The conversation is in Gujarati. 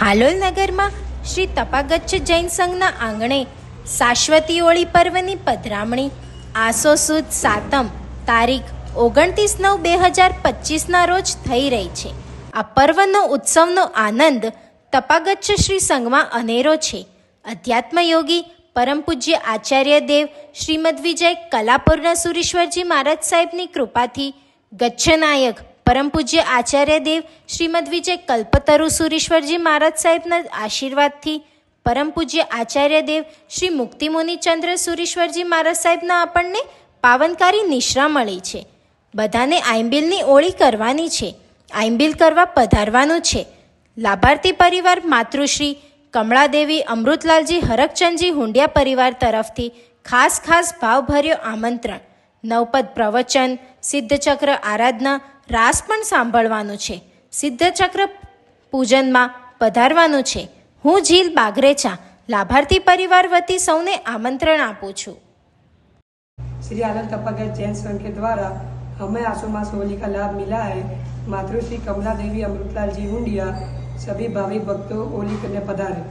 હાલોલ નગરમાં શ્રી તપાગચ્છ જૈન સંઘના આંગણે શાશ્વતી હોળી પર્વની પધરામણી આસો સુદ સાતમ તારીખ ઓગણત્રીસ નવ બે હજાર પચીસના રોજ થઈ રહી છે. આ પર્વનો ઉત્સવનો આનંદ તપાગચ્છ શ્રી સંઘમાં અનેરો છે. અધ્યાત્મ યોગી પરમ પૂજ્ય આચાર્ય દેવ શ્રીમદ વિજય કલાપુરના સુરેશ્વરજી મહારાજ સાહેબની કૃપાથી ગચ્છનાયક પરમ પૂજ્ય આચાર્ય દેવ શ્રીમદ વિજય કલ્પતરુ સુરેશ્વરજી મહારાજ સાહેબના આશીર્વાદથી પરમ પૂજ્ય આચાર્ય દેવ શ્રી મુક્તિમુનિ ચંદ્ર સુરેશ્વરજી મહારાજ સાહેબના આપણને પાવનકારી નિશ્રા મળી છે. બધાને આઈમ્બિલની ઓળી કરવાની છે. આઈમ્બિલ કરવા પધારવાનું છે. લાભાર્થી પરિવાર માતૃશ્રી, કમળાદેવી, અમૃતલાલજી, હરકચંદજી, હુંડિયા પરિવાર તરફથી ખાસ ખાસ ભાવભર્યો આમંત્રણ. નવપદ પ્રવચન, સિદ્ધચક્ર આરાધના રાસ પણ સાંભળવાનું છે સિદ્ધચક્ર પૂજનમાં પધારવાનું છે હું જીલ બાગરેચા લાભાર્થી પરિવાર વતી સૌને આમંત્રણ આપું છું श्री आनंद तपागत जैन संघ के द्वारा हमें आसो मास होली का लाभ मिला है मातृश्री कमला देवी अमृतलाल जी हुंडिया सभी भावी भक्तों होली करने पधारे